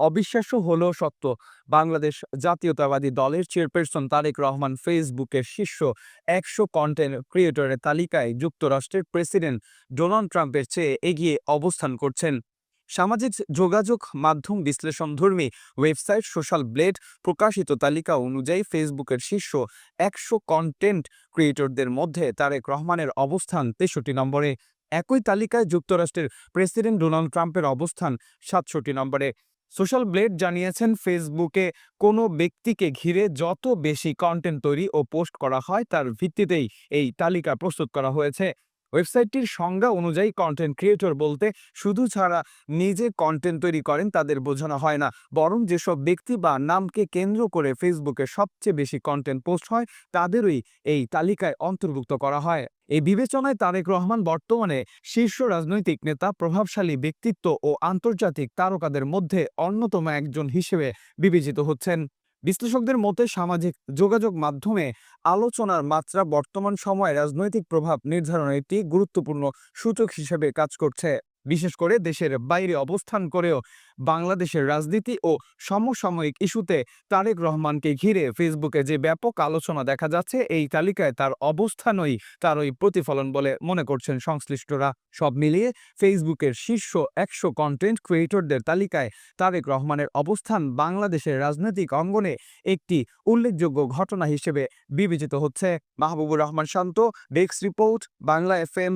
অবিশ্বাস্য হলেও সত্য। বাংলাদেশ জাতীয়তাবাদী দলের চেয়ারপারসন তারেক রহমান ফেসবুকের শীর্ষ একশো কন্টেন্ট ক্রিয়েটরের তালিকায় যুক্তরাষ্ট্রের প্রেসিডেন্ট ডোনাল্ড ট্রাম্পের চেয়ে এগিয়ে অবস্থান করছেন। সামাজিক যোগাযোগ মাধ্যম বিশ্লেষণধর্মী ওয়েবসাইট সোশ্যাল ব্লেড প্রকাশিত তালিকা অনুযায়ী ফেসবুকের শীর্ষ একশো কন্টেন্ট ক্রিয়েটরদের মধ্যে তারেক রহমানের অবস্থান তেষট্টি নম্বরে। একই তালিকায় যুক্তরাষ্ট্রের প্রেসিডেন্ট ডোনাল্ড ট্রাম্পের অবস্থান সাতষট্টি নম্বরে। সোশ্যাল ব্লেড জানিয়েছেন ফেসবুকে কোনো ব্যক্তিকে ঘিরে যত বেশি কন্টেন্ট তৈরি ও পোস্ট করা হয়, তার ভিত্তিতেই এই তালিকা প্রস্তুত করা হয়েছে। ওয়েবসাইটটির সংজ্ঞা অনুযায়ী কন্টেন্ট ক্রিয়েটর বলতে শুধু ছাড়া নিজে কন্টেন্ট তৈরি করেন তাদের বোঝানো হয় না। বরং যেসব ব্যক্তি বা নামকে কেন্দ্র করে ফেসবুকে সবচেয়ে বেশি কন্টেন্ট পোস্ট হয়, তাদেরই এই তালিকায় অন্তর্ভুক্ত করা হয়। এই বিবেচনায় তারেক রহমান বর্তমানে শীর্ষ রাজনৈতিক নেতা, প্রভাবশালী ব্যক্তিত্ব ও আন্তর্জাতিক তারকাদের মধ্যে অন্যতম একজন হিসেবে বিবেচিত হচ্ছেন। বিশ্লেষকদের মতে সামাজিক যোগাযোগ মাধ্যমে আলোচনার মাত্রা বর্তমান সময়ে রাজনৈতিক প্রভাব নির্ধারণের একটি গুরুত্বপূর্ণ সূচক হিসেবে কাজ করছে। বিশেষ করে দেশের বাইরে অবস্থান করেও বাংলাদেশের রাজনীতি ও সমসাময়িক ইস্যুতে তারেক রহমানকে ঘিরে ফেসবুকে যে ব্যাপক আলোচনা দেখা যাচ্ছে, এই তালিকায় তার অবস্থানই তারই প্রতিফলন বলে মনে করছেন সংশ্লিষ্টরা। সব মিলিয়ে ফেসবুকের শীর্ষ একশো কন্টেন্ট ক্রিয়েটরদের তালিকায় তারেক রহমানের অবস্থান বাংলাদেশের রাজনৈতিক অঙ্গনে একটি উল্লেখযোগ্য ঘটনা হিসেবে বিবেচিত হচ্ছে। Mahbubur Rahman Shanto, desk report, Bangla FM.